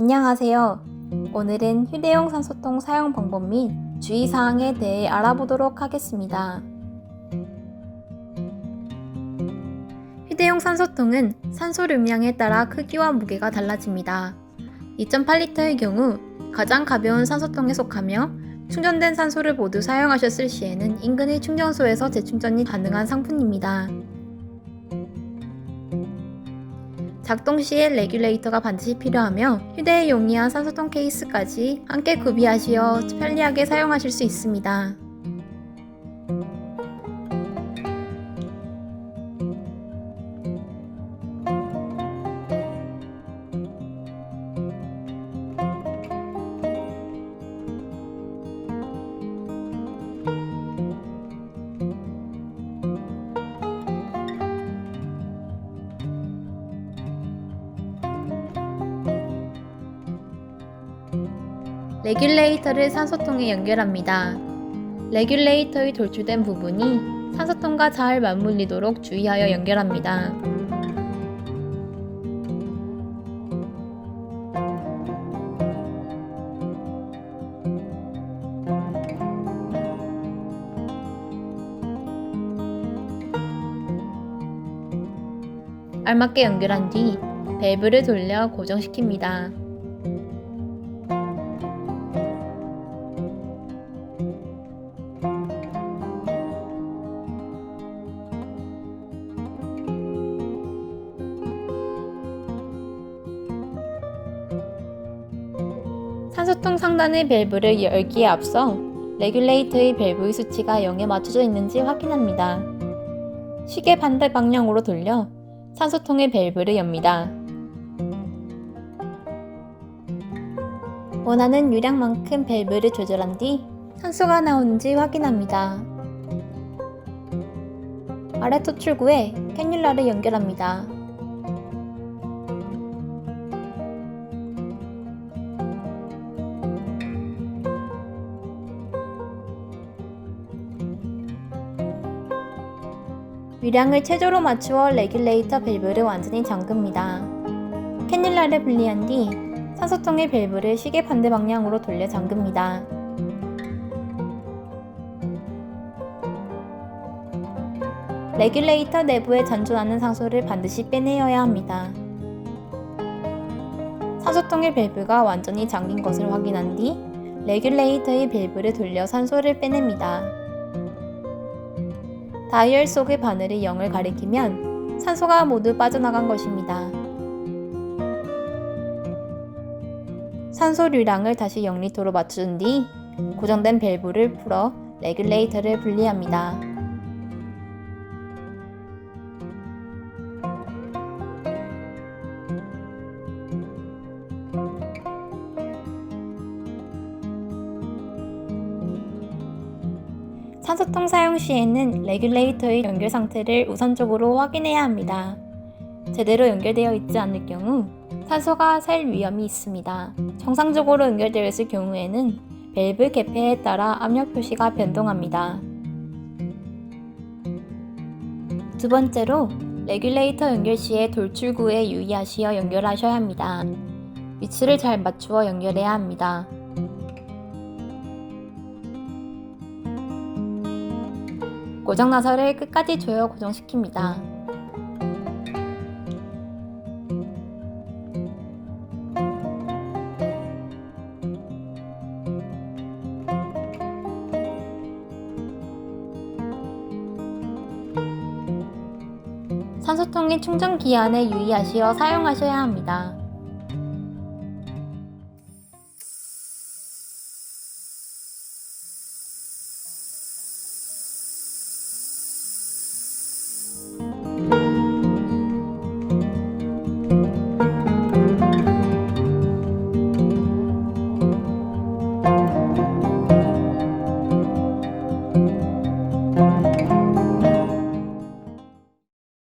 안녕하세요. 오늘은 휴대용 산 소통 사용 방법 및 주의사항에 대해 알아보도록 하겠습니다. 휴대용 산 소통은 산소용량에 따라 크기와 무게가 달라집니다. 2.8리터의 경우 가장 가벼운 산소통에 속하며 충전된 산소를 모두 사용하셨을 시에는 인근의 충전소에서 재충전이 가능한 상품입니다. 작동 시에 레귤레이터가 반드시 필요하며 휴대에 용이한 산소통 케이스까지 함께 구비하시어 편리하게 사용하실 수 있습니다. 레귤레이터를 산소통에 연결합니다. 레귤레이터의 돌출된 부분이 산소통과 잘 맞물리도록 주의하여 연결합니다. 알맞게 연결한 뒤 밸브를 돌려 고정시킵니다. 소통 상단의 밸브를 열기에 앞서 레귤레이터의 밸브의 수치가 0에 맞춰져 있는지 확인합니다. 시계 반대 방향으로 돌려 산소통의 밸브를 엽니다. 원하는 유량만큼 밸브를 조절한 뒤 산소가 나오는지 확인합니다. 아래 토출구에 캐뉼라를 연결합니다. 유량을 최저로 맞추어 레귤레이터 밸브를 완전히 잠급니다. 캐뉼라를 분리한 뒤 산소통의 밸브를 시계 반대 방향으로 돌려 잠급니다. 레귤레이터 내부에 잔존하는 산소를 반드시 빼내어야 합니다. 산소통의 밸브가 완전히 잠긴 것을 확인한 뒤 레귤레이터의 밸브를 돌려 산소를 빼냅니다. 다이얼 속의 바늘이 0을 가리키면 산소가 모두 빠져나간 것입니다. 산소류량을 다시 0리터로 맞춘 뒤 고정된 밸브를 풀어 레귤레이터를 분리합니다. 산소통 사용 시에는 레귤레이터의 연결 상태를 우선적으로 확인해야 합니다. 제대로 연결되어 있지 않을 경우 산소가 셀 위험이 있습니다. 정상적으로 연결되어 있을 경우에는 밸브 개폐에 따라 압력 표시가 변동합니다. 두 번째로 레귤레이터 연결 시에 돌출구에 유의하시어 연결하셔야 합니다. 위치를 잘 맞추어 연결해야 합니다. 고정 나사를 끝까지 조여 고정시킵니다. 산소통의 충전 기한에 유의하시어 사용하셔야 합니다. Peace.